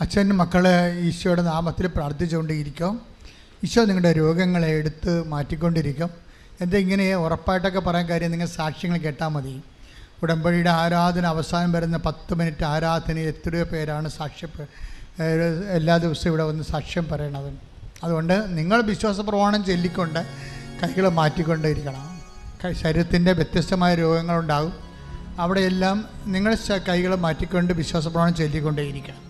അച്ഛൻ മക്കളെ ഈശോയുടെ നാമത്തിൽ പ്രാർത്ഥിച്ചുകൊണ്ടിരിക്കും ഈശോ നിങ്ങളുടെ രോഗങ്ങളെ എടുത്ത് മാറ്റിക്കൊണ്ടിരിക്കും. എന്താ ഇങ്ങനെ ഉറപ്പായിട്ടൊക്കെ പറയാൻ കാര്യം നിങ്ങൾ സാക്ഷ്യങ്ങൾ കേട്ടാൽ മതി. ഉടമ്പടിയുടെ ആരാധന അവസാനം വരുന്ന പത്ത് മിനിറ്റ് ആരാധന എത്രയോ പേരാണ് സാക്ഷ്യ എല്ലാ ദിവസവും ഇവിടെ വന്ന് സാക്ഷ്യം പറയണത്. അതുകൊണ്ട് നിങ്ങൾ വിശ്വാസ പ്രമാണം ചൊല്ലിക്കൊണ്ട് കൈകൾ മാറ്റിക്കൊണ്ടിരിക്കണം ശരീരത്തിന്റെ വ്യത്യസ്തമായ രോഗങ്ങളുണ്ടാകും. അവിടെയെല്ലാം നിങ്ങൾ കൈകൾ മാറ്റിക്കൊണ്ട് വിശ്വാസ പ്രമാണം ചൊല്ലിക്കൊണ്ടേയിരിക്കണം.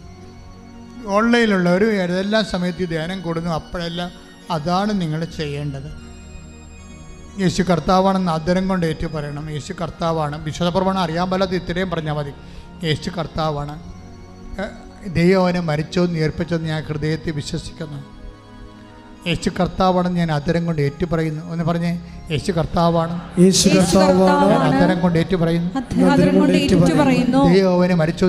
ഓൺലൈനിലുള്ളവർ ഏതെല്ലാം സമയത്ത് ധ്യാനം കൂടുന്നു. അപ്പോഴെല്ലാം അതാണ് നിങ്ങൾ ചെയ്യേണ്ടത്. യേശു കർത്താവാണെന്ന് ആദരം കൊണ്ട് ഏറ്റു പറയണം. യേശു കർത്താവാണ്. വിശ്വസപ്രമാണം അറിയാൻ പാലാത്ത ഇത്രയും പറഞ്ഞാൽ മതി. യേശു കർത്താവാണ്. ദൈവം അവനെ മരിച്ചോ നേർപ്പിച്ചോ ഞാൻ ഹൃദയത്തിൽ വിശ്വസിക്കുന്നു. യേശു കർത്താവാണ് ഞാൻ അതരം കൊണ്ട് ഏറ്റു പറയുന്നു എന്ന് പറഞ്ഞേ യേശു കർത്താവാണ്. യേശു കർത്താവാണ്. ഞാൻ ആദരം കൊണ്ട് ഏറ്റു പറയുന്നു അധ്യാപനം കൊണ്ട് ഏറ്റു പറയുന്നു ദൈവം അവനെ മരിച്ചു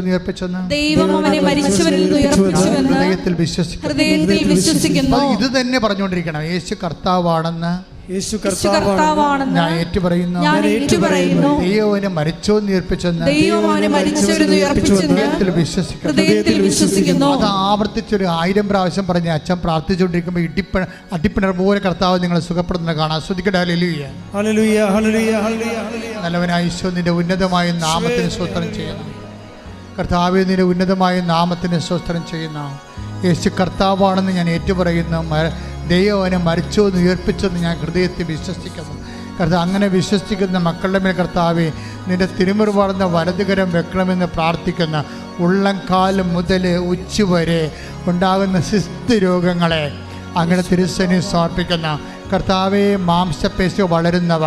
വിശ്വസിക്കുന്നു. ഹൃദയത്തിൽ വിശ്വസിക്കുന്നു. ഇത് തന്നെ പറഞ്ഞുകൊണ്ടിരിക്കണം. യേശു കർത്താവാണെന്ന് യേശു കർത്താവാണെന്ന് ഞാൻ ഏറ്റു പറയുന്നു ഞാൻ ഏറ്റു പറയുന്നു ദൈവം അവനെ മരിച്ചോ നേർപ്പിച്ചെന്ന് ദൈവം അവനെ ഉയർപ്പിച്ചെന്ന് ഹൃദയത്തിൽ വിശ്വസിക്കുന്നു. ഹൃദയത്തിൽ വിശ്വസിക്കുന്നു. അത് ആവർത്തിച്ചൊരു ആയിരം പ്രാവശ്യം പറഞ്ഞ അച്ഛൻ പ്രാർത്ഥിച്ചുകൊണ്ടിരിക്കുമ്പോൾ ഇടിപ്പ അടിപ്പിണർ പോലെ കർത്താവ് നിങ്ങളെ സുഖപ്പെടുന്നത് കാണാം ശ്രദ്ധിക്കട്ടെ. Hallelujah. Hallelujah hallelujah hallelujah. Hallelujah നല്ലവനായ ഈശോ നിന്റെ ഉന്നതമായ നാമത്തിന് സ്വസ്ത്രം ചെയ്യുന്നു. കർത്താവ് നിന്റെ ഉന്നതമായ നാമത്തിന് സ്വസ്ത്രം ചെയ്യുന്ന. യേശു കർത്താവാണെന്ന് ഞാൻ ഏറ്റുപറയുന്നു. ദൈവം അവനെ മരിച്ചു എന്ന് ഉയർപ്പിച്ചെന്ന് ഞാൻ ഹൃദയത്തിൽ വിശ്വസിക്കുന്നു. കർത്താവ് അങ്ങനെ വിശ്വസിക്കുന്ന മക്കളുടെ മേൽ കർത്താവെ നിന്റെ തിരുമുറിവാർന്ന വലതുകരം വെക്കണമെന്ന് പ്രാർത്ഥിക്കുന്ന ഉള്ളംകാലം മുതൽ ഉച്ചവരെ ഉണ്ടാകുന്ന സിസ്ത് രോഗങ്ങളെ അങ്ങനെ തിരുസനി സമർപ്പിക്കുന്ന കർത്താവെ മാംസപേശി വളരുന്നവ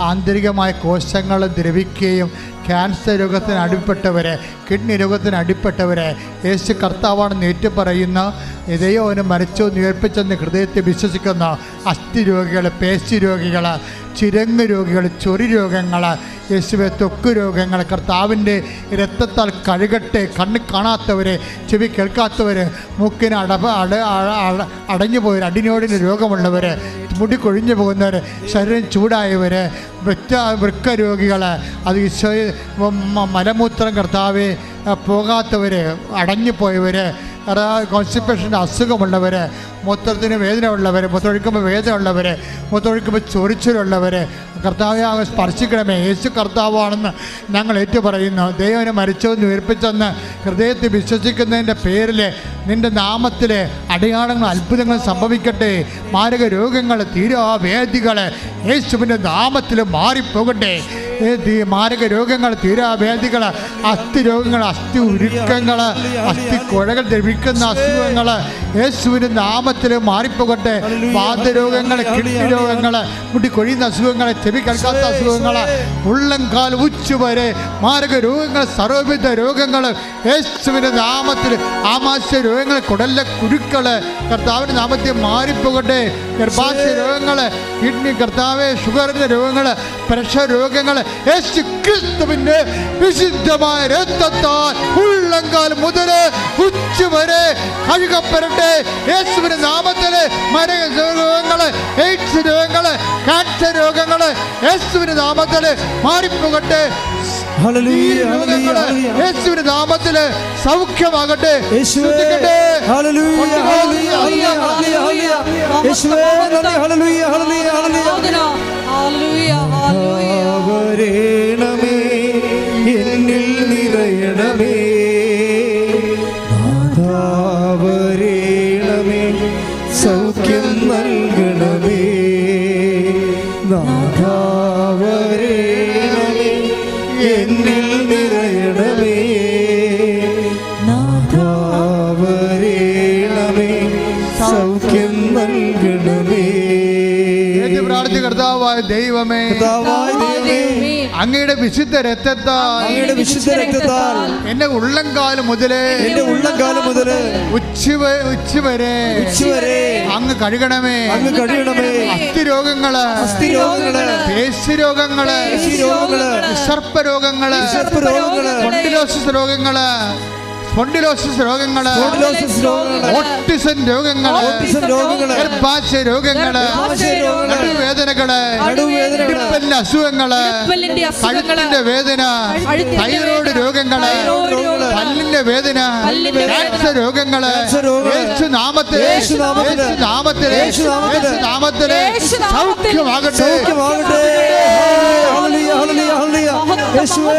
ആന്തരികമായ കോശങ്ങൾ ദ്രവിക്കുകയും ക്യാൻസർ രോഗത്തിന് അടിപ്പെട്ടവരെ കിഡ്നി രോഗത്തിന് അടിപ്പെട്ടവരെ യേശു കർത്താവാണെന്ന് ഏറ്റുപറയുന്ന ഇതയോ അവന് മരിച്ചോ ഉയർപ്പിച്ചെന്ന് ഹൃദയത്തെ വിശ്വസിക്കുന്ന അസ്ഥി രോഗികൾ പേശി രോഗികൾ ചിരങ്ങ് രോഗികൾ ചൊറി രോഗങ്ങൾ യേശുവെ തൊക്ക് രോഗങ്ങൾ കർത്താവിന്റെ രക്തത്താൽ കഴുകട്ടെ കണ്ണ് കാണാത്തവരെ ചെവി കേൾക്കാത്തവർ മൂക്കിന് അടപ അട അടഞ്ഞു പോയവർ അടിനോടിന് രോഗമുള്ളവർ മുടി കൊഴിഞ്ഞു പോകുന്നവർ ശരീരം ചൂടായവർ വൃക്ക വൃക്ക രോഗികൾ അത് മലമൂത്രം കർത്താവ് പോകാത്തവർ അടഞ്ഞു പോയവർ കോൺസ്റ്റിപ്പേഷന്റെ അസുഖമുള്ളവർ മൂത്രത്തിന് വേദന ഉള്ളവർ മൂത്രമൊഴിക്കുമ്പോൾ വേദന ഉള്ളവർ മൂത്രമൊഴിക്കുമ്പോൾ ചൊറിച്ചിലുള്ളവർ കർത്താവെ സ്പർശിക്കണമേ. യേശു കർത്താവാണെന്ന് ഞങ്ങൾ ഏറ്റു പറയുന്നു ദൈവനെ മരിച്ചെന്ന് ഉയർപ്പിച്ചെന്ന് ഹൃദയത്തിൽ വിശ്വസിക്കുന്നതിന്റെ പേരിൽ നിന്റെ നാമത്തിൽ അടയാളങ്ങൾ അത്ഭുതങ്ങൾ സംഭവിക്കട്ടെ. മാരക രോഗങ്ങൾ തീരാവേദികൾ യേശുവിന്റെ നാമത്തിൽ മാറിപ്പോകട്ടെ. മാരക രോഗങ്ങൾ തീരാവേദികൾ അസ്ഥി രോഗങ്ങൾ അസ്ഥി ഉരുക്കങ്ങൾ അസ്ഥി കുഴകൾ ദ്രവിക്കുന്ന അസുഖങ്ങൾ യേശുവിന്റെ നാമത്തിൽ മാറിപ്പോകട്ടെ. വാതരോഗങ്ങൾ കിഡ്നി രോഗങ്ങൾ മുടി കൊഴിയുന്ന അസുഖങ്ങൾ ചെവി കേൾക്കാത്ത അസുഖങ്ങൾ ഉള്ളംകാൽ ഉച്ചുവരെ മാരക രോഗങ്ങൾ സർവവിധ രോഗങ്ങൾ യേശുവിന്റെ നാമത്തിൽ ആമാശയ രോഗങ്ങൾ കുടലിലെ കുരുക്കൾ കർത്താവിന്റെ നാമത്തിൽ മാറിപ്പോകട്ടെ. ഗർഭാശയ രോഗങ്ങൾ കിഡ്നി കർത്താവ് ഷുഗറിന്റെ രോഗങ്ങൾ പ്രഷർ രോഗങ്ങൾ യേശു ക്രിസ്തുവിന്റെ വിശുദ്ധമായ രക്തത്താൽ ഉള്ളങ്കാൽ മുതൽ ഉച്ചവരെ കഴുകപ്പെടട്ടെ. യേശുവിന്റെ നാമത്തിൽ മരക രോഗങ്ങൾ എയ്ഡ്സ് രോഗങ്ങൾ ക്യാൻസർ രോഗങ്ങൾ യേശുവിന്റെ നാമത്തിൽ മാറിപ്പോകട്ടെ. യേശുവിന്റെ നാമത്തിൽ സൗഖ്യമാകട്ടെ. യേശുവേ വരേണമേ എന്നിൽ നിറയണമേ. നാഥാവരേണമേ സൗഖ്യം നൽകണമേ. നാഥാവരേണമേ എന്നിൽ നിറയണമേ. നാഥാവരേണമേ കർത്താവായ ദൈവമേ. കർത്താവായ ദൈവമേ. അങ്ങയുടെ വിശുദ്ധ രക്തത്താൽ അങ്ങയുടെ വിശുദ്ധ രക്തത്താൽ എന്റെ ഉള്ളംകാലം മുതലേ. എന്റെ ഉള്ളംകാലം മുതലേ. ഉച്ചവ ഉച്ചവരെ ഉച്ചവരെ അങ്ങ് കഴുകണമേ. അങ്ങ് കഴുകണമേ. അസ്ഥി രോഗങ്ങൾ അസ്ഥി രോഗങ്ങൾ. പേശി രോഗങ്ങൾ. പേശി രോഗങ്ങൾ. സർപ്പ രോഗങ്ങൾ. സർപ്പ രോഗങ്ങൾ. കൊണ്ടിലോസിസ് രോഗങ്ങൾ. സ്പോണ്ടിലോസിസ് രോഗങ്ങൾ ഓട്ടിസം രോഗങ്ങൾ ഗർഭാശയ രോഗങ്ങൾ, നടുവേദനകൾ ഇടുപ്പലിന്റെ അസുഖങ്ങൾ കഴുത്തിന്റെ വേദന തൈറോയ്ഡ് രോഗങ്ങൾ പല്ലിന്റെ വേദന ക്യാൻസർ രോഗങ്ങൾ യേശു നാമത്തിൽ യേശു നാമത്തിൽ, യേശു നാമത്തിൽ സൗഖ്യമാകട്ടെ. യേശുവേ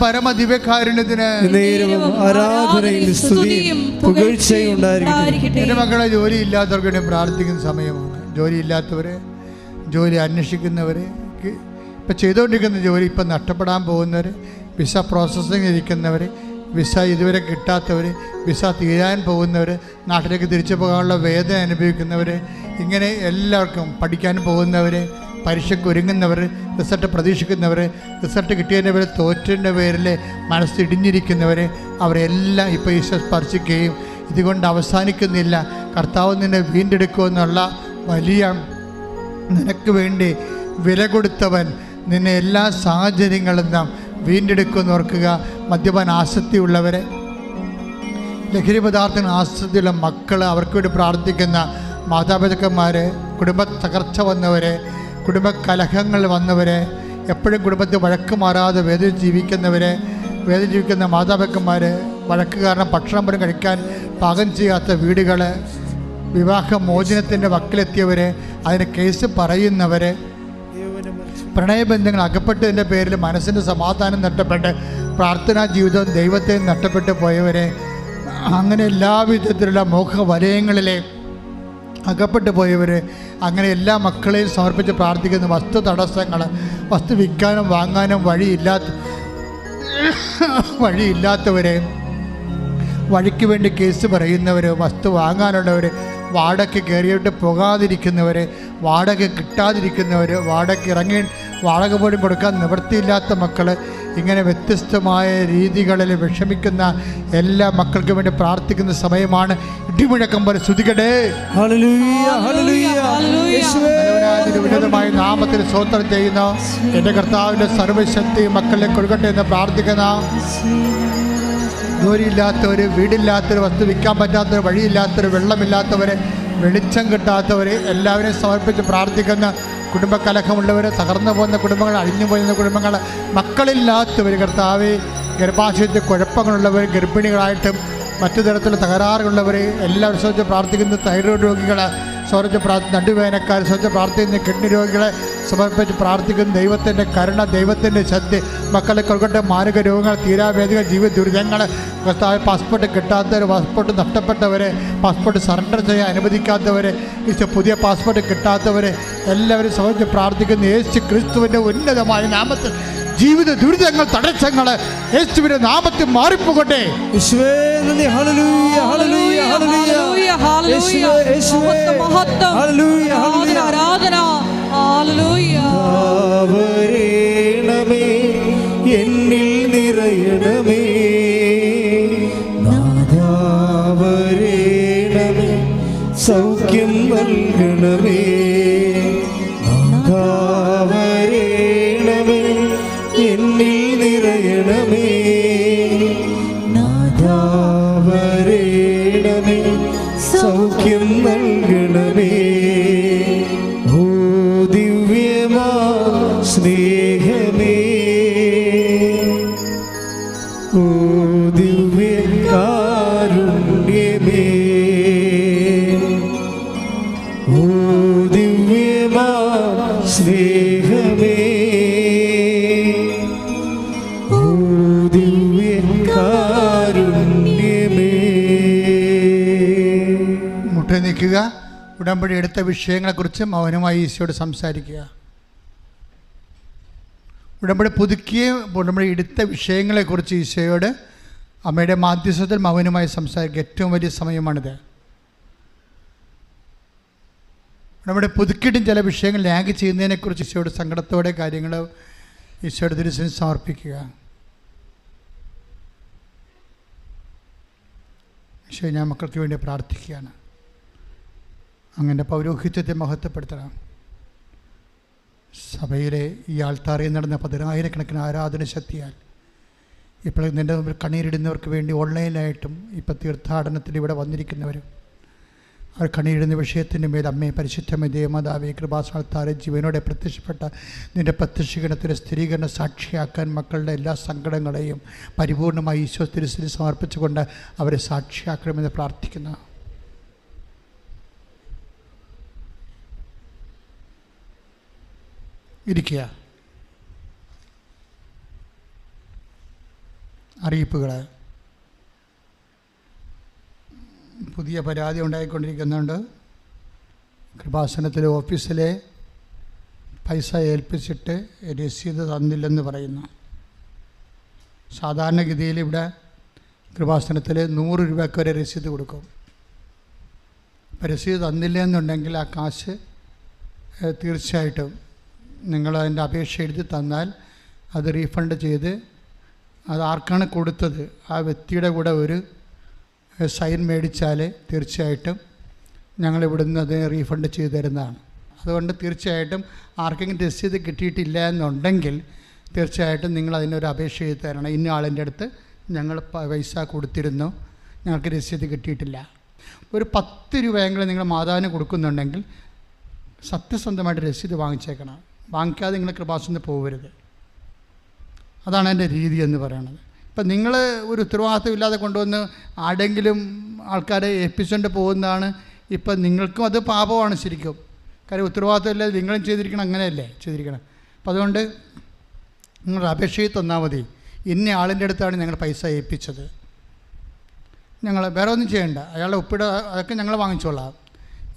പരമ ദിവ്യകാരുണ്യത്തിന് നേരവും ആരാധനയും സ്തുതിയും പുകഴ്ചയും ഉണ്ടായിരിക്കട്ടെ എന്റെ മക്കളെ ജോലി ഇല്ലാത്തവർക്ക് വേണ്ടി പ്രാർത്ഥിക്കുന്ന സമയമാണ്. ജോലി ഇല്ലാത്തവരെ ജോലി അന്വേഷിക്കുന്നവരെ ഇപ്പം ചെയ്തുകൊണ്ടിരിക്കുന്ന ജോലി ഇപ്പം നഷ്ടപ്പെടാൻ പോകുന്നവര് വിസ പ്രോസസ്സിങ് ഇരിക്കുന്നവര് വിസ ഇതുവരെ കിട്ടാത്തവർ വിസ തീരാൻ പോകുന്നവർ നാട്ടിലേക്ക് തിരിച്ചു പോകാനുള്ള വേദന അനുഭവിക്കുന്നവർ ഇങ്ങനെ എല്ലാവർക്കും പഠിക്കാൻ പോകുന്നവർ പരീക്ഷയ്ക്ക് ഒരുങ്ങുന്നവർ റിസൾട്ട് പ്രതീക്ഷിക്കുന്നവർ റിസൾട്ട് കിട്ടിയതിന്റെ പേരിൽ തോറ്റതിന്റെ പേരിൽ മനസ്സിടിഞ്ഞിരിക്കുന്നവർ അവരെല്ലാം ഇപ്പോൾ ഈശോ സ്പർശിക്കുകയും ഇതുകൊണ്ട് അവസാനിക്കുന്നില്ല. കർത്താവ് നിന്നെ വീണ്ടെടുക്കുമെന്നുള്ള വലിയ നിനക്ക് വേണ്ടി വില കൊടുത്തവൻ നിന്നെ എല്ലാ സാഹചര്യങ്ങളും നാം വീണ്ടെടുക്കുമെന്ന് ഓർക്കുക. മദ്യപാൻ ആസക്തിയുള്ളവരെ ലഹരി പദാർത്ഥങ്ങൾ ആസക്തിയുള്ള മക്കൾ അവർക്ക് വേണ്ടി പ്രാർത്ഥിക്കുന്ന മാതാപിതാക്കന്മാർ കുടുംബ തകർച്ച വന്നവരെ കുടുംബ കലഹങ്ങൾ വന്നവരെ എപ്പോഴും കുടുംബത്തിൽ വഴക്ക് മാറാതെ വേദന ജീവിക്കുന്നവരെ വേദന ജീവിക്കുന്ന മാതാപിതാക്കന്മാർ വഴക്ക് കാരണം ഭക്ഷണം പോലും കഴിക്കാൻ പാകം ചെയ്യാത്ത വീടുകൾ വിവാഹ മോചനത്തിന്റെ വക്കിലെത്തിയവരെ അതിന് കേസ് പറയുന്നവരെ പ്രണയബന്ധങ്ങൾ അകപ്പെട്ടതിന്റെ പേരിൽ മനസ്സിന്റെ സമാധാനം നഷ്ടപ്പെട്ട് പ്രാർത്ഥനാ ജീവിതവും ദൈവത്തെ നഷ്ടപ്പെട്ടു പോയവരെ അങ്ങനെ എല്ലാവിധത്തിലുള്ള മോഹവലയങ്ങളിലെ അകപ്പെട്ടു പോയവർ അങ്ങനെ എല്ലാ മക്കളെയും സമർപ്പിച്ച് പ്രാർത്ഥിക്കുന്ന. വസ്തു തടസ്സങ്ങൾ വസ്തു വിൽക്കാനും വാങ്ങാനും വഴിയില്ലാത്ത വഴിയില്ലാത്തവരെ വഴിക്ക് വേണ്ടി കേസ് പറയുന്നവർ വസ്തു വാങ്ങാനുള്ളവർ വാടക കയറിയിട്ട് പോകാതിരിക്കുന്നവർ വാടക കിട്ടാതിരിക്കുന്നവർ വാടക ഇറങ്ങി വാടക പോലും കൊടുക്കാൻ നിവൃത്തിയില്ലാത്ത മക്കൾ ഇങ്ങനെ വ്യത്യസ്തമായ രീതികളിൽ വിഷമിക്കുന്ന എല്ലാ മക്കൾക്കും വേണ്ടി പ്രാർത്ഥിക്കുന്ന സമയമാണ്. ഇടിമുഴക്കം പോലെ ശ്രുതികടേ ഹല്ലേലൂയ ഹല്ലേലൂയ ഹല്ലേലൂയ. യേശുവേ. അതിന് ഉന്നതമായ നാമത്തിൽ സ്വോത്രം ചെയ്യുന്ന. എന്റെ കർത്താവിന്റെ സർവശക്തി മക്കളെ കൊടുക്കട്ടെ എന്ന് പ്രാർത്ഥിക്കുന്ന ജോലിയില്ലാത്തവർ വീടില്ലാത്തവർ വസ്തു വിൽക്കാൻ പറ്റാത്തവർ വഴിയില്ലാത്തവർ വെള്ളമില്ലാത്തവരെ വെളിച്ചം കിട്ടാത്തവർ എല്ലാവരെയും സമർപ്പിച്ച് പ്രാർത്ഥിക്കുന്ന കുടുംബകലഹമുള്ളവർ തകർന്നു പോകുന്ന കുടുംബങ്ങൾ അഴിഞ്ഞു പോകുന്ന കുടുംബങ്ങൾ മക്കളില്ലാത്തവർ കർത്താവ് ഗർഭാശയത്തിൽ കുഴപ്പങ്ങളുള്ളവർ ഗർഭിണികളായിട്ടും മറ്റു തരത്തിലുള്ള തകരാറുള്ളവർ എല്ലാവരും ശ്രദ്ധിച്ച് പ്രാർത്ഥിക്കുന്ന തൈറോയ്ഡ് രോഗികൾ സ്വരച്ച് പ്രാർത്ഥി നടുവേനക്കാർ സ്വരച്ച് പ്രാർത്ഥിക്കുന്ന കിഡ്നി രോഗികളെ സമർപ്പിച്ച് പ്രാർത്ഥിക്കുന്ന ദൈവത്തിന്റെ കരുണ ദൈവത്തിന്റെ ശക്തി മക്കളെ കൊൽക്കട്ടെ മാരക രോഗങ്ങൾ തീരാവേദികൾ ജീവിത ദുരിതങ്ങൾ പാസ്പോർട്ട് കിട്ടാത്തവർ പാസ്പോർട്ട് നഷ്ടപ്പെട്ടവർ പാസ്പോർട്ട് സറണ്ടർ ചെയ്യാൻ അനുവദിക്കാത്തവർ പുതിയ പാസ്പോർട്ട് കിട്ടാത്തവർ എല്ലാവരും സമർപ്പിച്ച് പ്രാർത്ഥിക്കുന്ന യേശു ക്രിസ്തുവിന്റെ ഉന്നതമായ നാമത്തിൽ ജീവിത ദുരിതങ്ങൾ തടസ്സങ്ങൾ യേശുവിന്റെ നാമത്തിൽ മാറിപ്പോകട്ടെ. ആരാധന നന്ദി മുട്ട നിൽക്കുക. ഉടമ്പടി എടുത്ത വിഷയങ്ങളെക്കുറിച്ച് മൗനമായി ഈശോയോട് സംസാരിക്കുക. ഉടമ്പടി പുതുക്കിയ ഉടമ്പടി എടുത്ത വിഷയങ്ങളെക്കുറിച്ച് ഈശോയോട് അമ്മയുടെ മാധ്യസ്ഥത്തിൽ മൗനമായി സംസാരിക്കുക. ഏറ്റവും വലിയ സമയമാണിത്. നമ്മുടെ പുതുക്കിയിട്ടും ചില വിഷയങ്ങൾ ലാഗ് ചെയ്യുന്നതിനെക്കുറിച്ച് ഈശോയുടെ സങ്കടത്തോടെ കാര്യങ്ങൾ ഈശോയുടെ തിരുസിന് സമർപ്പിക്കുക. ഈശോ ഞാൻ മക്കൾക്ക് വേണ്ടി പ്രാർത്ഥിക്കുകയാണ്. അങ്ങനെ പൗരോഹിത്യത്തെ മഹത്വപ്പെടുത്തണം. സഭയിലെ ഈ ആൾത്താറിയിൽ നടന്ന പതിനായിരക്കണക്കിന് ആരാധന ശക്തിയാൽ ഇപ്പോൾ നിന്റെ മുമ്പിൽ കണ്ണീരിടുന്നവർക്ക് വേണ്ടി ഓൺലൈനായിട്ടും ഇപ്പോൾ തീർത്ഥാടനത്തിൽ ഇവിടെ വന്നിരിക്കുന്നവരും അവർ കണിയിടുന്ന വിഷയത്തിന്റെ മേൽ അമ്മയെ പരിശുദ്ധമേ ദേവമാതാവെ കൃപാസാൽത്താരെ ജീവനോടെ പ്രത്യക്ഷപ്പെട്ട നിന്റെ പ്രത്യക്ഷീകരണത്തിന്റെ സ്ഥിരീകരണ സാക്ഷിയാക്കാൻ മക്കളുടെ എല്ലാ സങ്കടങ്ങളെയും പരിപൂർണമായി ഈശോ തിരുസ്ഥിതി സമർപ്പിച്ചുകൊണ്ട് അവരെ സാക്ഷിയാക്കണമെന്ന് പ്രാർത്ഥിക്കുന്നു. ഇരിക്കുക. അറിയിപ്പുകൾ പുതിയ പരാതി ഉണ്ടായിക്കൊണ്ടിരിക്കുന്നുണ്ട്. കൃപാസനത്തിലെ ഓഫീസിലെ പൈസ ഏൽപ്പിച്ചിട്ട് രസീത് തന്നില്ലെന്ന് പറയുന്നു. സാധാരണഗതിയിൽ ഇവിടെ കൃപാസനത്തിൽ നൂറ് രൂപയ്ക്ക് വരെ രസീത് കൊടുക്കും. അപ്പോൾ രസീത് തന്നില്ല എന്നുണ്ടെങ്കിൽ ആ കാശ് തീർച്ചയായിട്ടും നിങ്ങൾ അതിന്റെ അപേക്ഷ എഴുതി തന്നാൽ അത് റീഫണ്ട് ചെയ്ത് അത് ആർക്കാണ് കൊടുത്തത്? ആ വ്യക്തിയുടെ കൂടെ ഒരു സൈൻ മേടിച്ചാൽ തീർച്ചയായിട്ടും ഞങ്ങൾ ഇവിടുന്ന് അത് റീഫണ്ട് ചെയ്തു തരുന്നതാണ്. അതുകൊണ്ട് തീർച്ചയായിട്ടും ആർക്കെങ്കിലും രസീത് കിട്ടിയിട്ടില്ല എന്നുണ്ടെങ്കിൽ തീർച്ചയായിട്ടും നിങ്ങൾ അതിനൊരു അപേക്ഷ ചെയ്ത് തരണം. ഇന്ന ആളിന്റെ അടുത്ത് ഞങ്ങൾ പൈസ കൊടുത്തിരുന്നു. ഞങ്ങൾക്ക് രസീത് കിട്ടിയിട്ടില്ല. ഒരു പത്ത് രൂപയെങ്കിലും നിങ്ങൾ മാതാവിന് കൊടുക്കുന്നുണ്ടെങ്കിൽ സത്യസന്ധമായിട്ട് രസീത് വാങ്ങിച്ചേക്കണം. വാങ്ങിക്കാതെ നിങ്ങൾ കൃപാസന പോകരുത് അതാണ് എന്റെ രീതി എന്ന് പറയുന്നത്. ഇപ്പം നിങ്ങൾ ഒരു ഉത്തരവാദിത്വം ഇല്ലാതെ കൊണ്ടുവന്ന് ആരെങ്കിലും ആൾക്കാരെ ഏൽപ്പിച്ചുകൊണ്ട് പോകുന്നതാണ് ഇപ്പം നിങ്ങൾക്കും അത് പാപമാണ് ശരിക്കും. കാര്യം ഉത്തരവാദിത്വം ഇല്ലാതെ നിങ്ങളും ചെയ്തിരിക്കണം അങ്ങനെയല്ലേ ചെയ്തിരിക്കണം. അപ്പം അതുകൊണ്ട് നിങ്ങൾ അപേക്ഷയിൽ തന്നാൽ മതി. ഇന്ന ആളിന്റെ അടുത്താണ് ഞങ്ങൾ പൈസ ഏൽപ്പിച്ചത്. ഞങ്ങൾ വേറെ ഒന്നും ചെയ്യണ്ട. അയാളുടെ ഒപ്പിട അതൊക്കെ ഞങ്ങൾ വാങ്ങിച്ചോളാം.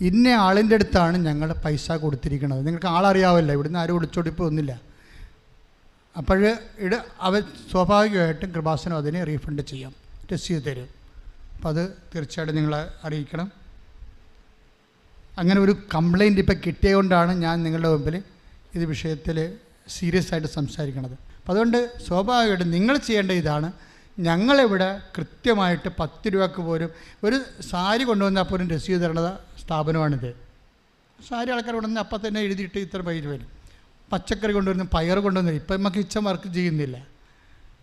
ഇന്ന ആളിന്റെ അടുത്താണ് ഞങ്ങൾ പൈസ കൊടുത്തിരിക്കുന്നത്. നിങ്ങൾക്ക് ആളറിയാവല്ലോ ഇവിടുന്ന് ആരും വിളിച്ചോടിപ്പോൾ ഒന്നുമില്ല അപ്പോൾ ഇട അവർ സ്വാഭാവികമായിട്ടും കൃപാസനം അതിനെ റീഫണ്ട് ചെയ്യാം. ടെസ്റ്റ് ചെയ്ത് തരും. അപ്പോൾ അത് തീർച്ചയായിട്ടും നിങ്ങളെ അറിയിക്കണം. അങ്ങനെ ഒരു കംപ്ലൈന്റ് ഇപ്പോൾ കിട്ടിയതുകൊണ്ടാണ് ഞാൻ നിങ്ങളുടെ മുമ്പിൽ ഇത് വിഷയത്തിൽ സീരിയസ് ആയിട്ട് സംസാരിക്കണത്. അപ്പോൾ അതുകൊണ്ട് സ്വാഭാവികമായിട്ടും നിങ്ങൾ ചെയ്യേണ്ട ഇതാണ്. ഞങ്ങളിവിടെ കൃത്യമായിട്ട് പത്ത് രൂപക്ക് പോലും ഒരു സാരി കൊണ്ടുവന്നാൽ പോലും രസീത് തരണ സ്ഥാപനമാണിത്. സാരി ആൾക്കാർ കൊണ്ടുവന്ന് അപ്പം തന്നെ എഴുതിയിട്ട് ഇത്ര പൈസ വരും. പച്ചക്കറി കൊണ്ടുവരുന്നു പയർ കൊണ്ടുവന്നില്ല. ഇപ്പം നമുക്ക് കിച്ചൺ വർക്ക് ചെയ്യുന്നില്ല.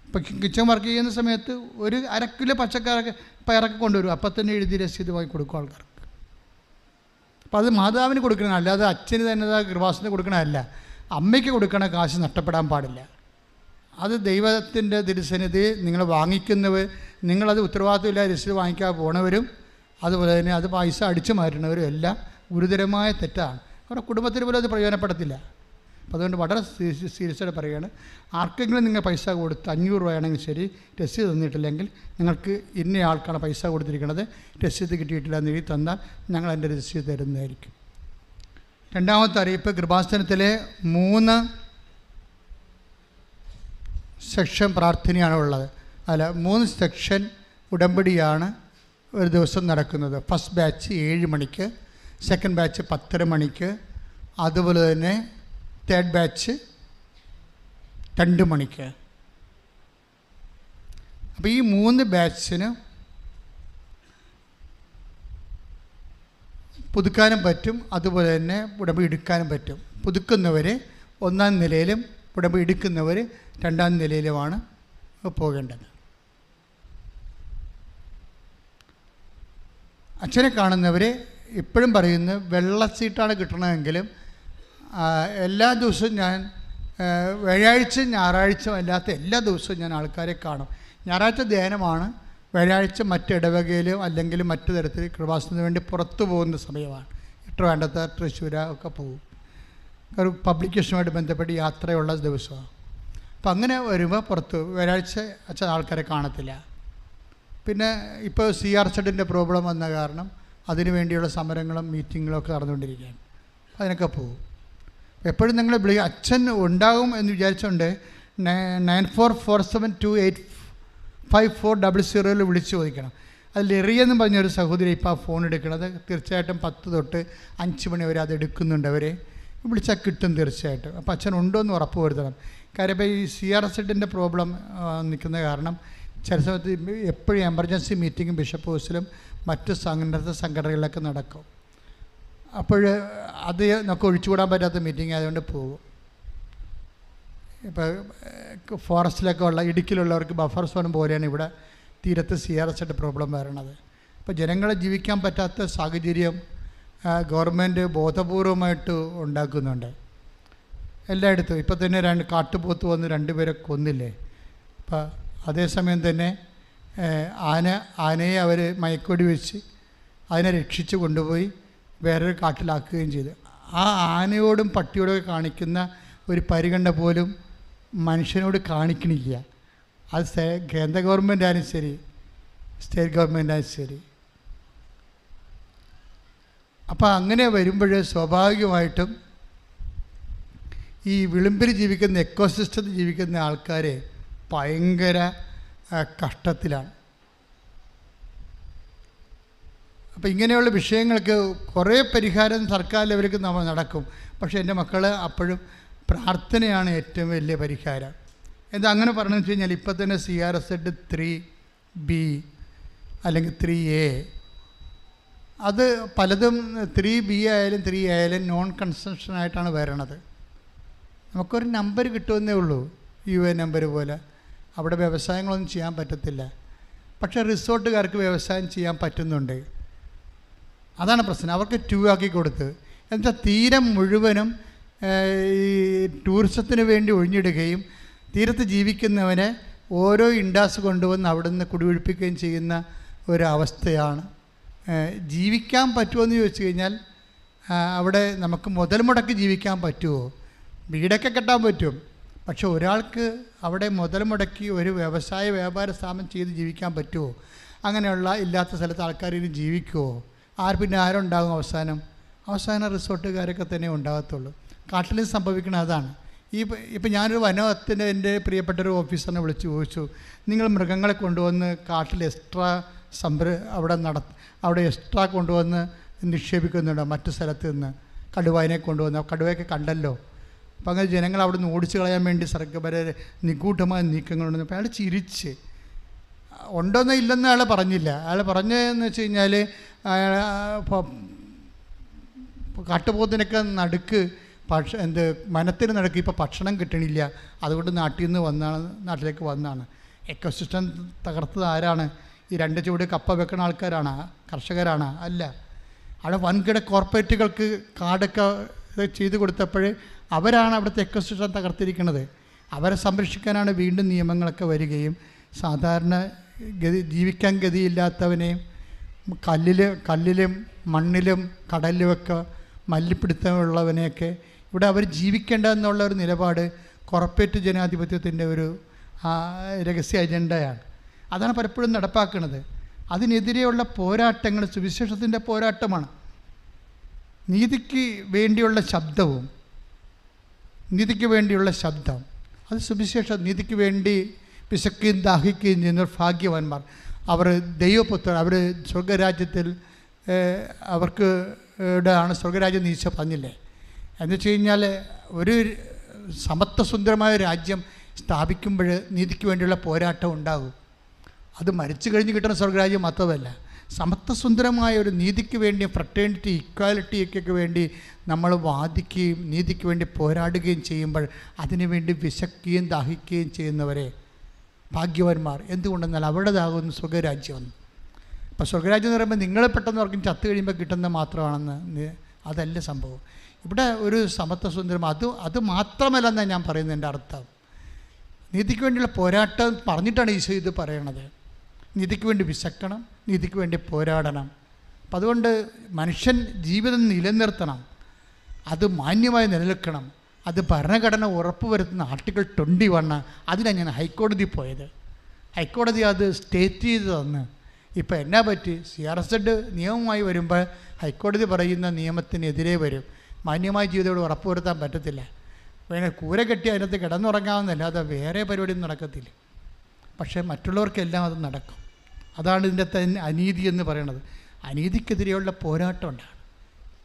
ഇപ്പം കിച്ചൺ വർക്ക് ചെയ്യുന്ന സമയത്ത് ഒരു അര കിലോ പച്ചക്കറൊക്കെ പയറൊക്കെ കൊണ്ടുവരും. അപ്പം തന്നെ എഴുതി രസീത് വാങ്ങി കൊടുക്കും ആൾക്കാർക്ക്. അപ്പം അത് മാതാവിന് കൊടുക്കണം അല്ലാതെ അച്ഛന് തന്നെ ഗൃഹവാസത്തിന് കൊടുക്കണമല്ല അമ്മയ്ക്ക് കൊടുക്കണ കാശ് നഷ്ടപ്പെടാൻ പാടില്ല. അത് ദൈവത്തിന്റെ തിരുസന്നിധി നിങ്ങൾ വാങ്ങിക്കുന്നവർ നിങ്ങളത് ഉത്തരവാദിത്തമില്ല രസീത് വാങ്ങിക്കാൻ പോണവരും അതുപോലെ തന്നെ അത് പൈസ അടിച്ചു മാറ്റുന്നവരും എല്ലാം ഗുരുതരമായ തെറ്റാണ്. അവരുടെ കുടുംബത്തിന് പോലും അത് പ്രയോജനപ്പെടത്തില്ല. അപ്പോൾ അതുകൊണ്ട് വളരെ സീരിയസ് ആയിട്ട് പറയുകയാണ്. ആർക്കെങ്കിലും നിങ്ങൾ പൈസ കൊടുത്ത് അഞ്ഞൂറ് രൂപയാണെങ്കിൽ ശരി രസീത് തന്നിട്ടില്ലെങ്കിൽ നിങ്ങൾക്ക് ഇന്ന ആൾക്കാണ് പൈസ കൊടുത്തിരിക്കുന്നത് രസീത് കിട്ടിയിട്ടില്ല എന്ന് എഴുതി തന്നാൽ ഞങ്ങൾ എന്റെ രസീത് തരുന്നതായിരിക്കും. രണ്ടാമത്തെ അറിയിപ്പ് കൃപാസനത്തിലെ മൂന്ന് സെക്ഷൻ പ്രാർത്ഥനയാണ് ഉള്ളത്. അല്ല മൂന്ന് സെക്ഷൻ ഉടമ്പടിയാണ് ഒരു ദിവസം നടക്കുന്നത്. ഫസ്റ്റ് ബാച്ച് ഏഴ് മണിക്ക് സെക്കൻഡ് ബാച്ച് പത്തര മണിക്ക് അതുപോലെ തന്നെ തേർഡ് ബാച്ച് രണ്ട് മണിക്ക്. അപ്പോൾ ഈ മൂന്ന് ബാച്ചിന് പുതുക്കാനും പറ്റും അതുപോലെ തന്നെ ഉടമ്പ് എടുക്കാനും പറ്റും. പുതുക്കുന്നവർ ഒന്നാം നിലയിലും ഉടമ്പ് എടുക്കുന്നവർ രണ്ടാം നിലയിലുമാണ് പോകേണ്ടത്. അച്ഛനെ കാണുന്നവർ ഇപ്പോഴും പറയുന്നത് വെള്ള സീറ്റാണ് കിട്ടണമെങ്കിലും എല്ലാ ദിവസവും ഞാൻ വ്യാഴാഴ്ച ഞായറാഴ്ച അല്ലാത്ത എല്ലാ ദിവസവും ഞാൻ ആൾക്കാരെ കാണും. ഞായറാഴ്ച ധ്യാനമാണ്. വ്യാഴാഴ്ച മറ്റിടവകയിലും അല്ലെങ്കിൽ മറ്റു തരത്തിൽ കൃപാസനത്തിന് വേണ്ടി പുറത്തു പോകുന്ന സമയമാണ്. ട്രിവാൻഡത്ത് തൃശ്ശൂര ഒക്കെ പോകും. ഒരു പബ്ലിക്കേഷനുമായിട്ട് ബന്ധപ്പെട്ട് യാത്രയുള്ള ദിവസമാണ്. അപ്പം അങ്ങനെ വരുമ്പോൾ പുറത്ത് വ്യാഴാഴ്ച അച്ഛൻ ആൾക്കാരെ കാണത്തില്ല. പിന്നെ ഇപ്പോൾ സി ആർ സെഡിന്റെ പ്രോബ്ലം വന്ന കാരണം അതിനു വേണ്ടിയുള്ള സമരങ്ങളും മീറ്റിങ്ങുകളും ഒക്കെ നടന്നുകൊണ്ടിരിക്കുകയാണ് അതിനൊക്കെ പോകും. എപ്പോഴും നിങ്ങൾ വിളി അച്ഛൻ ഉണ്ടാകും എന്ന് വിചാരിച്ചുകൊണ്ട് nine four four seven two eight five four double സീറോയിൽ വിളിച്ച് ചോദിക്കണം. അത് ലെറിയെന്ന് പറഞ്ഞൊരു സഹോദരി ഇപ്പോൾ ആ ഫോൺ എടുക്കണത്. തീർച്ചയായിട്ടും പത്ത് തൊട്ട് അഞ്ച് മണി വരെ അത് എടുക്കുന്നുണ്ട് അവരെ. വിളിച്ചാൽ കിട്ടും തീർച്ചയായിട്ടും. അപ്പോൾ അച്ഛൻ ഉണ്ടോ എന്ന് ഉറപ്പ് വരുത്തണം. കാര്യം ഇപ്പോൾ ഈ സി ആർ എസ് എഡിന്റെ പ്രോബ്ലം നിൽക്കുന്ന കാരണം ചില സമയത്ത് എപ്പോഴും എമർജൻസി മീറ്റിങ്ങും ബിഷപ്പ് ഹൗസിലും മറ്റ് സംഘടന സംഘടനകളിലൊക്കെ നടക്കും. അപ്പോൾ അത് നമുക്ക് ഒഴിച്ചുകൂടാൻ പറ്റാത്ത മീറ്റിംഗ് ആയതുകൊണ്ട് പോകും. ഇപ്പോൾ ഫോറസ്റ്റിലൊക്കെ ഉള്ള ഇടുക്കിലുള്ളവർക്ക് ബഫർ സോൺ പോലെയാണ് ഇവിടെ തീരത്ത് സി ആർ എസ് ആയിട്ട് പ്രോബ്ലം വരണത്. അപ്പോൾ ജനങ്ങളെ ജീവിക്കാൻ പറ്റാത്ത സാഹചര്യം ഗവൺമെന്റ് ബോധപൂർവമായിട്ട് ഉണ്ടാക്കുന്നുണ്ട്. എല്ലായിടത്തും ഇപ്പം തന്നെ രണ്ട് കാട്ടുപോത്ത് വന്ന് രണ്ടുപേരെ കൊന്നില്ലേ? അപ്പോൾ അതേസമയം തന്നെ ആന ആനയെ അവർ മയക്കൊടി വെച്ച് അതിനെ രക്ഷിച്ച് കൊണ്ടുപോയി വേറൊരു കാട്ടിലാക്കുകയും ചെയ്തു. ആ ആനയോടും പട്ടിയോടും കാണിക്കുന്ന ഒരു പരിഗണന പോലും മനുഷ്യനോട് കാണിക്കണില്ല. അത് കേന്ദ്ര ഗവൺമെന്റ് ആയാലും ശരി സ്റ്റേറ്റ് ഗവൺമെന്റ് ആയാലും ശരി. അപ്പോൾ അങ്ങനെ വരുമ്പോൾ സ്വാഭാവികമായിട്ടും ഈ വിളിമ്പിൽ ജീവിക്കുന്ന എക്കോസിസ്റ്റത്തിൽ ജീവിക്കുന്ന ആൾക്കാരെ ഭയങ്കര കഷ്ടത്തിലാണ്. അപ്പോൾ ഇങ്ങനെയുള്ള വിഷയങ്ങൾക്ക് കുറേ പരിഹാരം സർക്കാർ ലെവലിലേക്ക് നമ്മൾ നടക്കും. പക്ഷേ എന്റെ മക്കൾ അപ്പോഴും പ്രാർത്ഥനയാണ് ഏറ്റവും വലിയ പരിഹാരം. എന്താ അങ്ങനെ പറഞ്ഞു വെച്ച് കഴിഞ്ഞാൽ ഇപ്പം തന്നെ സി ആർ എസ് എഡ് ത്രീ ബി അല്ലെങ്കിൽ ത്രീ എ. അത് പലതും ത്രീ ബി ആയാലും ത്രീ ആയാലും നോൺ കൺസ്ട്രക്ഷൻ ആയിട്ടാണ് വരണത്. നമുക്കൊരു നമ്പർ കിട്ടുമെന്നേ ഉള്ളൂ. യു എ നമ്പർ പോലെ. അവിടെ വ്യവസായങ്ങളൊന്നും ചെയ്യാൻ പറ്റത്തില്ല. പക്ഷേ റിസോർട്ടുകാർക്ക് വ്യവസായം ചെയ്യാൻ പറ്റുന്നുണ്ട്. അതാണ് പ്രശ്നം. അവർക്ക് ടൂ ആക്കി കൊടുത്ത്. എന്നുവെച്ചാൽ തീരം മുഴുവനും ഈ ടൂറിസത്തിന് വേണ്ടി ഒഴിഞ്ഞിടുകയും തീരത്ത് ജീവിക്കുന്നവനെ ഓരോ ഇൻഡാസ് കൊണ്ടുവന്ന് അവിടെ നിന്ന് കുടിയൊഴിപ്പിക്കുകയും ചെയ്യുന്ന ഒരവസ്ഥയാണ്. ജീവിക്കാൻ പറ്റുമോ ചോദിച്ചു കഴിഞ്ഞാൽ അവിടെ നമുക്ക് മുതൽ മുടക്ക് ജീവിക്കാൻ പറ്റുമോ വീടൊക്കെ കെട്ടാൻ പറ്റും. പക്ഷെ ഒരാൾക്ക് അവിടെ മുതൽ മുടക്കി ഒരു വ്യവസായ വ്യാപാര സ്ഥാപനം ചെയ്ത് ജീവിക്കാൻ പറ്റുമോ അങ്ങനെയുള്ള ഇല്ലാത്ത സ്ഥലത്ത് ആൾക്കാർ ഇനി ജീവിക്കുമോ ആർ പിന്നെ ആരുണ്ടാകും അവസാനം? അവസാനം റിസോർട്ടുകാരൊക്കെ തന്നെ ഉണ്ടാകത്തുള്ളൂ. കാട്ടിൽ സംഭവിക്കുന്ന അതാണ്. ഈ ഇപ്പം ഞാനൊരു വനത്തിന്റെ എന്റെ പ്രിയപ്പെട്ട ഒരു ഓഫീസറിനെ വിളിച്ച് ചോദിച്ചു നിങ്ങൾ മൃഗങ്ങളെ കൊണ്ടുവന്ന് കാട്ടിൽ എക്സ്ട്രാ സംഭര അവിടെ നട അവിടെ എക്സ്ട്രാ കൊണ്ടുവന്ന് നിക്ഷേപിക്കുന്നുണ്ടോ മറ്റു സ്ഥലത്ത് നിന്ന്? കടുവായനെ കൊണ്ടുവന്ന് കടുവയൊക്കെ കണ്ടല്ലോ? അപ്പം അങ്ങനെ ജനങ്ങൾ അവിടെ നിന്ന് ഓടിച്ചു കളയാൻ വേണ്ടി സർക്കാർ നിഗൂഢമായ നീക്കങ്ങളുണ്ടെന്ന് അപ്പോൾ അയാൾ ചിരിച്ച്. ഉണ്ടോന്നോ ഇല്ലെന്ന് അയാൾ പറഞ്ഞില്ല. അയാൾ പറഞ്ഞതെന്ന് വെച്ച് കഴിഞ്ഞാൽ കാട്ടുപോത്തിനൊക്കെ നടുക്ക് പക്ഷ എന്ത് മനത്തിന് നടക്കും ഇപ്പോൾ ഭക്ഷണം കിട്ടണില്ല. അതുകൊണ്ട് നാട്ടിൽ നിന്ന് വന്നാണ് നാട്ടിലേക്ക് വന്നാണ്. എക്കോസിസ്റ്റം തകർത്തത് ആരാണ്? ഈ രണ്ട് ചുവട് കപ്പ വെക്കുന്ന ആൾക്കാരാണ് കർഷകരാണ് അല്ല. അവിടെ വൻകിട കോർപ്പറേറ്റുകൾക്ക് കാടൊക്കെ ചെയ്തു കൊടുത്തപ്പോൾ അവരാണ് അവിടുത്തെ എക്കോസിസ്റ്റം തകർത്തിരിക്കുന്നത് അവരെ സംരക്ഷിക്കാനാണ് വീണ്ടും നിയമങ്ങളൊക്കെ വരികയും സാധാരണ ഗതി ജീവിക്കാൻ ഗതിയില്ലാത്തവനെയും കല്ലിൽ കല്ലിലും മണ്ണിലും കടലിലുമൊക്കെ മല്ലിപ്പിടുത്തമുള്ളവനെയൊക്കെ ഇവിടെ അവർ ജീവിക്കേണ്ട എന്നുള്ള ഒരു നിലപാട് കോർപ്പറേറ്റ് ജനാധിപത്യത്തിന്റെ ഒരു രഹസ്യ അജണ്ടയാണ്. അതാണ് പലപ്പോഴും നടപ്പാക്കുന്നത്. അതിനെതിരെയുള്ള പോരാട്ടങ്ങൾ സുവിശേഷത്തിന്റെ പോരാട്ടമാണ്. നീതിക്ക് വേണ്ടിയുള്ള ശബ്ദവും നീതിക്ക് വേണ്ടിയുള്ള ശബ്ദം. അത് സുവിശേഷം നീതിക്ക് വേണ്ടി പിശക്കുകയും ദാഹിക്കുകയും ചെയ്യുന്ന ഭാഗ്യവാന്മാർ. അവർ ദൈവപുത്രൻ അവർ സ്വർഗരാജ്യത്തിൽ അവർക്ക് ആണ് സ്വർഗരാജ്യം നീച്ച പറഞ്ഞില്ലേ? എന്ന് വെച്ച് കഴിഞ്ഞാൽ ഒരു സമത്വസുന്ദരമായ രാജ്യം സ്ഥാപിക്കുമ്പോൾ നീതിക്ക് വേണ്ടിയുള്ള പോരാട്ടം ഉണ്ടാകും. അത് മരിച്ചു കഴിഞ്ഞ് കിട്ടുന്ന സ്വർഗരാജ്യം മാത്രമല്ല സമത്വസുന്ദരമായ ഒരു നീതിക്ക് വേണ്ടി ഫ്രട്ടേണിറ്റി ഇക്വാലിറ്റിക്കൊക്കെ വേണ്ടി നമ്മൾ വാദിക്കുകയും നീതിക്ക് വേണ്ടി പോരാടുകയും ചെയ്യുമ്പോൾ അതിനുവേണ്ടി വിശക്കുകയും ദാഹിക്കുകയും ചെയ്യുന്നവരെ ഭാഗ്യവാന്മാർ. എന്തുകൊണ്ടെന്നാൽ അവരുടേതാകുന്നു സ്വർഗരാജ്യം അപ്പോൾ സ്വർഗരാജ്യം എന്ന് പറയുമ്പോൾ നിങ്ങളെ പെട്ടെന്ന് ഓർക്കും ചത്ത് കഴിയുമ്പോൾ കിട്ടുന്ന മാത്രമാണെന്ന് അതല്ല സംഭവം. ഇവിടെ ഒരു സമത്വ സുന്ദരം അത് അത് മാത്രമല്ലെന്നാണ് ഞാൻ പറയുന്നത് എന്റെ അർത്ഥം. നീതിക്ക് വേണ്ടിയുള്ള പോരാട്ടം പറഞ്ഞിട്ടാണ് ഈശോ ഇത് പറയണത്. നീതിക്ക് വേണ്ടി വിശക്കണം നീതിക്ക് വേണ്ടി പോരാടണം. അപ്പം അതുകൊണ്ട് മനുഷ്യൻ ജീവിതം നിലനിർത്തണം. അത് മാന്യമായി നിലനിൽക്കണം. അത് ഭരണഘടന ഉറപ്പുവരുത്തുന്ന ആർട്ടിക്കിൾ ട്വന്റി വണ്ണ് അതിനാണ് ഞാൻ ഹൈക്കോടതി പോയത്. ഹൈക്കോടതി അത് സ്റ്റേറ്റ് ചെയ്ത് തന്ന്. ഇപ്പോൾ എന്നാ പറ്റി? സി ആർ എസ് എഡ് നിയമമായി വരുമ്പോൾ ഹൈക്കോടതി പറയുന്ന നിയമത്തിനെതിരെ വരും. മാന്യമായ ജീവിതത്തോട് ഉറപ്പുവരുത്താൻ പറ്റത്തില്ല. പിന്നെ കൂര കെട്ടി അതിനകത്ത് കിടന്നുറങ്ങാവുന്നല്ലാതെ വേറെ പരിപാടിയൊന്നും നടക്കത്തില്ല. പക്ഷേ മറ്റുള്ളവർക്കെല്ലാം അത് നടക്കും. അതാണ് ഇതിന്റെ തന്നെ അനീതി എന്ന് പറയുന്നത്. അനീതിക്കെതിരെയുള്ള പോരാട്ടം ഉണ്ടാണ്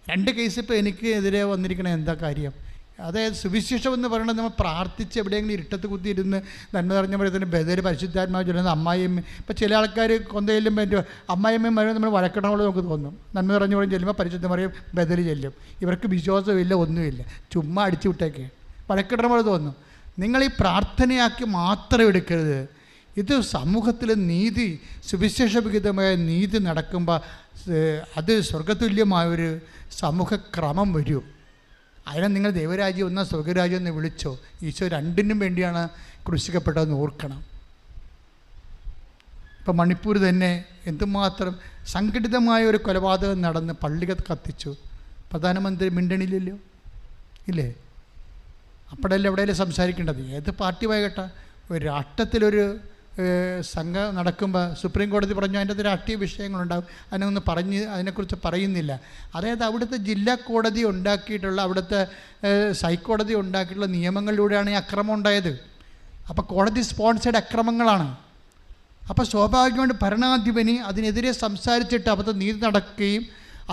രണ്ട് കേസ് ഇപ്പോൾ എനിക്ക് എതിരെ വന്നിരിക്കണ എന്താ കാര്യം? അതായത് സുവിശേഷം എന്ന് പറയുന്നത് നമ്മൾ പ്രാർത്ഥിച്ച് എവിടെയെങ്കിലും ഇരുട്ടത്ത് കുത്തിയിരുന്ന് നന്മ നിറഞ്ഞപ്പോഴത്തേന് ബദൽ പരിശുദ്ധാത്മാവ് ചൊല്ലുന്ന അമ്മായിയമ്മ. ഇപ്പം ചില ആൾക്കാർ കൊന്തയിലും മറ്റു അമ്മായിയമ്മയും വരെ നമ്മൾ വഴക്കണമെന്ന് നമുക്ക് തോന്നും. നന്മ നിറഞ്ഞ ചെല്ലുമ്പോൾ പരിശുദ്ധം പറയും ബദൽ ചെല്ലും. ഇവർക്ക് വിശ്വാസമില്ല ഒന്നുമില്ല. ചുമ്മാ അടിച്ചു വിട്ടേക്ക്. വഴക്കിടണ പോലെ തോന്നും. നിങ്ങൾ ഈ പ്രാർത്ഥനയാക്കി മാത്രം എടുക്കരുത്. ഇത് സമൂഹത്തിൽ നീതി സുവിശേഷവിഹിതമായ നീതി നടക്കുമ്പോൾ അത് സ്വർഗതുല്യമായൊരു സമൂഹക്രമം വരും. അതിനെ നിങ്ങൾ ദൈവരാജ്യം ഒന്നോ സ്വർഗരാജ്യം എന്ന് വിളിച്ചോ ഈശോ രണ്ടിനും വേണ്ടിയാണ് ക്രൂശിക്കപ്പെട്ടതെന്ന് ഓർക്കണം. ഇപ്പം മണിപ്പൂർ തന്നെ എന്തുമാത്രം സംഘടിതമായ ഒരു കൊലപാതകം നടന്ന് പള്ളിക കത്തിച്ചു. പ്രധാനമന്ത്രി മിണ്ടണില്ലല്ലോ? ഇല്ലേ? അപ്പോഴല്ലേ എവിടെയല്ലേ സംസാരിക്കേണ്ടത്? ഏത് പാർട്ടി വൈകട്ടെ? ഒരു സംഘം നടക്കുമ്പോൾ സുപ്രീം കോടതി പറഞ്ഞു അതിന്റെ രാഷ്ട്രീയ വിഷയങ്ങളുണ്ടാകും അതിനൊന്നും പറഞ്ഞ് അതിനെക്കുറിച്ച് പറയുന്നില്ല. അതായത് അവിടുത്തെ ജില്ലാ കോടതി ഉണ്ടാക്കിയിട്ടുള്ള അവിടുത്തെ സൈക്കോടതി ഉണ്ടാക്കിയിട്ടുള്ള നിയമങ്ങളിലൂടെയാണ് ഈ അക്രമം ഉണ്ടായത്. അപ്പോൾ കോടതി സ്പോൺസേഡ് അക്രമങ്ങളാണ്. അപ്പോൾ സ്വാഭാവികമായിട്ട് ഭരണാധിപനി അതിനെതിരെ സംസാരിച്ചിട്ട് അവിടുത്തെ നീതി നടക്കുകയും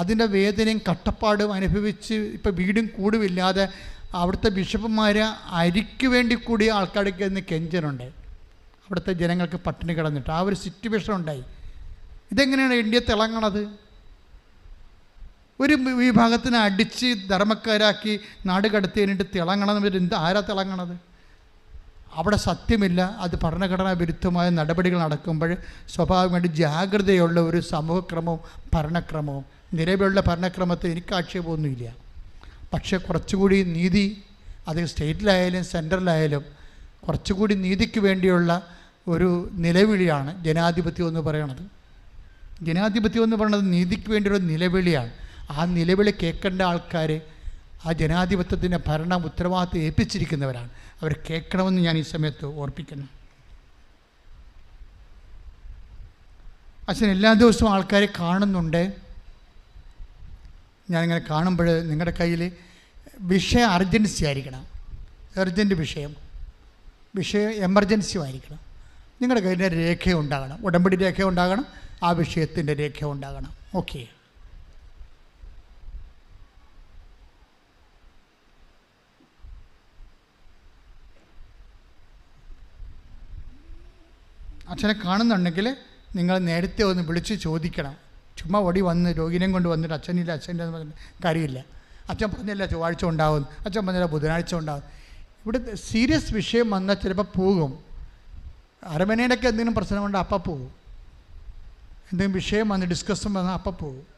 അതിന്റെ വേദനയും കട്ടപ്പാടും അനുഭവിച്ച് ഇപ്പോൾ വീടും കൂടുമില്ലാതെ അവിടുത്തെ ബിഷപ്പുമാർ അരിക്ക് വേണ്ടി കൂടി ആൾക്കാർക്ക് ഇന്ന് കെഞ്ചനുണ്ട്. അവിടുത്തെ ജനങ്ങൾക്ക് പട്ടിണി കിടന്നിട്ട് ആ ഒരു സിറ്റുവേഷൻ ഉണ്ടായി. ഇതെങ്ങനെയാണ് ഇന്ത്യ തിളങ്ങണത്? ഒരു വിഭാഗത്തിനെ അടിച്ച് ധർമ്മക്കാരാക്കി നാട് കടത്തിയതിനിട്ട് തിളങ്ങണം തിളങ്ങണം എന്ത് ആരാ തിളങ്ങണത്? അവിടെ സത്യമില്ല. അത് ഭരണഘടനാ വിരുദ്ധമായ നടപടികൾ നടക്കുമ്പോൾ സ്വാഭാവികമായിട്ട് ജാഗ്രതയുള്ള ഒരു സമൂഹക്രമവും ഭരണക്രമവും. നിലവിലുള്ള ഭരണക്രമത്തിൽ എനിക്ക് ആക്ഷേപമൊന്നുമില്ല. പക്ഷേ കുറച്ചുകൂടി നീതി അത് സ്റ്റേറ്റിലായാലും സെൻട്രലായാലും കുറച്ചുകൂടി നീതിക്ക് വേണ്ടിയുള്ള ഒരു നിലവിളിയാണ് ജനാധിപത്യം എന്ന് പറയണത്. ജനാധിപത്യം എന്ന് പറയുന്നത് നീതിക്ക് വേണ്ടിയുള്ള നിലവിളിയാണ്. ആ നിലവിളി കേൾക്കേണ്ട ആൾക്കാർ ആ ജനാധിപത്യത്തിന്റെ ഭരണം ഉത്തരവാദിത്വം ഏൽപ്പിച്ചിരിക്കുന്നവരാണ്. അവർ കേൾക്കണമെന്ന് ഞാൻ ഈ സമയത്ത് ഓർപ്പിക്കുന്നു. അച്ഛൻ എല്ലാ ദിവസവും ആൾക്കാരെ കാണുന്നുണ്ട്. ഞാനിങ്ങനെ കാണുമ്പോൾ നിങ്ങളുടെ കയ്യിൽ വിഷയം അർജൻസി ആയിരിക്കണം. അർജന്റ് വിഷയം. വിഷയം എമർജൻസി ആയിരിക്കണം നിങ്ങളുടെ കയ്യിൽ രേഖ ഉണ്ടാകണം. ഉടമ്പടി രേഖ ഉണ്ടാകണം. ആ വിഷയത്തിന്റെ രേഖ ഉണ്ടാകണം. ഓക്കെ. അച്ഛനെ കാണുന്നുണ്ടെങ്കിൽ നിങ്ങൾ നേരത്തെ ഒന്ന് വിളിച്ച് ചോദിക്കണം. ചുമ്മാ ഓടി വന്ന് രോഗിനെയും കൊണ്ട് വന്നിട്ട് അച്ഛനില്ല അച്ഛന്റെ എന്ന് കാര്യമില്ല. അച്ഛൻ പറഞ്ഞില്ല ചൊവ്വാഴ്ച ഉണ്ടാവും. അച്ഛൻ പറഞ്ഞില്ല ബുധനാഴ്ച ഉണ്ടാവും. ഇവിടെ സീരിയസ് വിഷയം വന്നാൽ ചിലപ്പോൾ പോകും. അരമനയിലൊക്കെ എന്തെങ്കിലും പ്രശ്നമുണ്ട് അപ്പം പോകും എന്തെങ്കിലും വിഷയം വന്ന് ഡിസ്കസും വന്ന് അപ്പം പോകും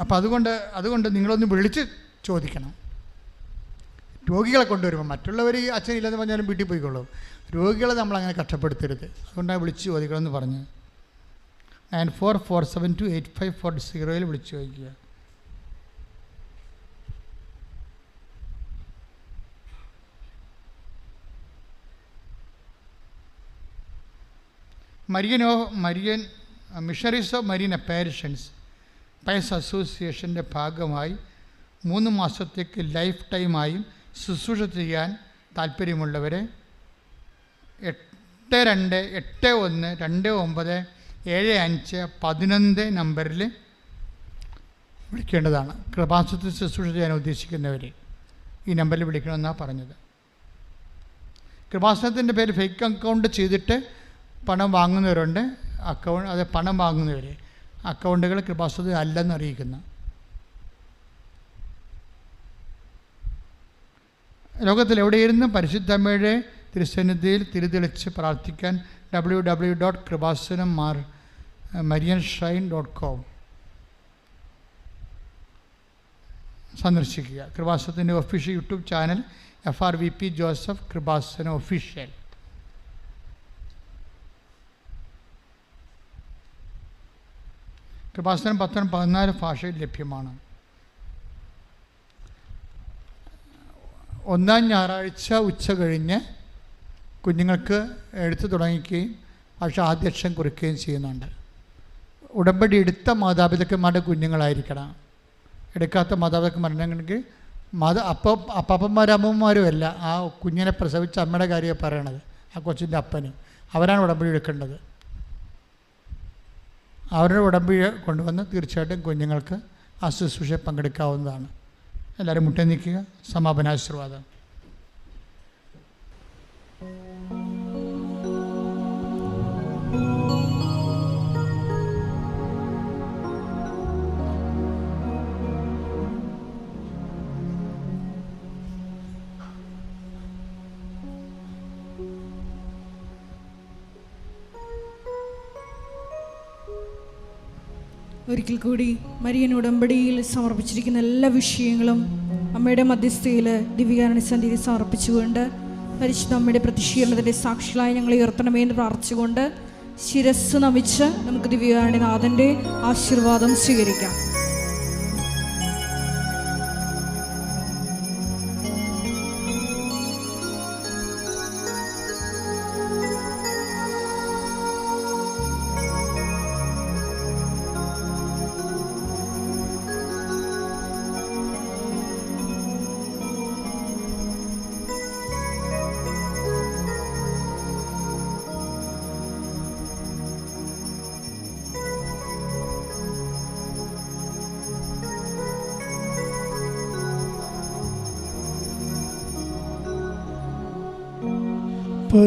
അപ്പം അതുകൊണ്ട് അതുകൊണ്ട് നിങ്ങളൊന്ന് വിളിച്ച് ചോദിക്കണം. രോഗികളെ കൊണ്ടുവരുമ്പോൾ മറ്റുള്ളവർ അച്ഛൻ ഇല്ലെന്ന് പറഞ്ഞാലും വീട്ടിൽ പോയിക്കൊള്ളും രോഗികളെ നമ്മൾ അങ്ങനെ കഷ്ടപ്പെടുത്തരുത്. അതുകൊണ്ടാണ് വിളിച്ച് ചോദിക്കണമെന്ന് പറഞ്ഞ്. Nine four four seven two eight five four സീറോയിൽ വിളിച്ച് ചോദിക്കുക. Marian of Marian missionaries of Marian apparitions pious അസോസിയേഷന്റെ ഭാഗമായി മൂന്ന് മാസത്തേക്ക് ലൈഫ് ടൈമായും ശുശ്രൂഷ ചെയ്യാൻ താല്പര്യമുള്ളവരെ എട്ട് രണ്ട് എട്ട് ഒന്ന് രണ്ട് ഒമ്പത് ഏഴ് അഞ്ച് പതിനൊന്ന് നമ്പറിൽ വിളിക്കേണ്ടതാണ്. കൃപാസത്തിൽ ശുശ്രൂഷ ചെയ്യാൻ ഉദ്ദേശിക്കുന്നവർ ഈ നമ്പറിൽ വിളിക്കണമെന്നാണ് പറഞ്ഞത്. കൃപാസനത്തിന്റെ പേര് ഫേക്ക് അക്കൗണ്ട് ചെയ്തിട്ട് പണം വാങ്ങുന്നവരുണ്ട്. അക്കൗണ്ട് അത് പണം വാങ്ങുന്നവർ അക്കൗണ്ടുകൾ കൃപാസ്വത അല്ലെന്ന് ലോകത്തിൽ എവിടെയിരുന്നും പരിശുദ്ധമ്മയുടെ തിരുസന്നിധിയിൽ തിരുതെളിച്ച് പ്രാർത്ഥിക്കാൻ ഡബ്ല്യൂ ഡബ്ല്യൂ ഡോട്ട് കൃപാസനം മാർ മരിയൻ ഷൈൻ ഡോട്ട് കോം സന്ദർശിക്കുക. കൃപാസനത്തിന്റെ official YouTube channel F R V P Joseph Kripasana official Kripasanam പത്രം പതിനാല് ഭാഷയിൽ ലഭ്യമാണ്. ഒന്നാം ഞായറാഴ്ച ഉച്ച കഴിഞ്ഞ് കുഞ്ഞുങ്ങൾക്ക് എഴുത്ത് തുടങ്ങിക്കുകയും പക്ഷേ ആദ്യക്ഷം കുറിക്കുകയും ചെയ്യുന്നുണ്ട്. ഉടമ്പടി എടുത്ത മാതാപിതാക്കന്മാരുടെ കുഞ്ഞുങ്ങളായിരിക്കണം. എടുക്കാത്ത മാതാപിതാക്കന്മാരുണ്ടെങ്കിൽ മാത അപ്പ അപ്പാപ്പന്മാരും അമ്മമാരും അല്ല ആ കുഞ്ഞിനെ പ്രസവിച്ച അമ്മയുടെ കാര്യമാണ് പറയണത് ആ കൊച്ചിന്റെ അപ്പന്. അവരാണ് ഉടമ്പടി എടുക്കേണ്ടത്. അവരുടെ ഉടമ്പടി കൊണ്ടുവന്ന് തീർച്ചയായിട്ടും കുഞ്ഞുങ്ങൾക്ക് ആ ശുശ്രൂഷ പങ്കെടുക്കാവുന്നതാണ്. എല്ലാവരും മുട്ടേ നിൽക്കുക. സമാപനാശീർവാദം ഒരിക്കൽ കൂടി മരിയൻ ഉടമ്പടിയിൽ സമർപ്പിച്ചിരിക്കുന്ന എല്ലാ വിഷയങ്ങളും അമ്മയുടെ മധ്യസ്ഥയിൽ ദിവ്യകാരണ സന്ധിയിൽ സമർപ്പിച്ചുകൊണ്ട് പരിശുദ്ധ അമ്മയുടെ പ്രതിഷീലനത്തിന്റെ സാക്ഷികളായി ഞങ്ങൾ ഉയർത്തണമേ എന്ന് പ്രാർത്ഥിച്ചുകൊണ്ട് ശിരസ് നമിച്ച് നമുക്ക് ദിവ്യകാരണനാഥന്റെ ആശീർവാദം സ്വീകരിക്കാം.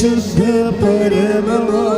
പരിശുദ്ധ പരമമാ ദിവ്യകാരുണ്യമേ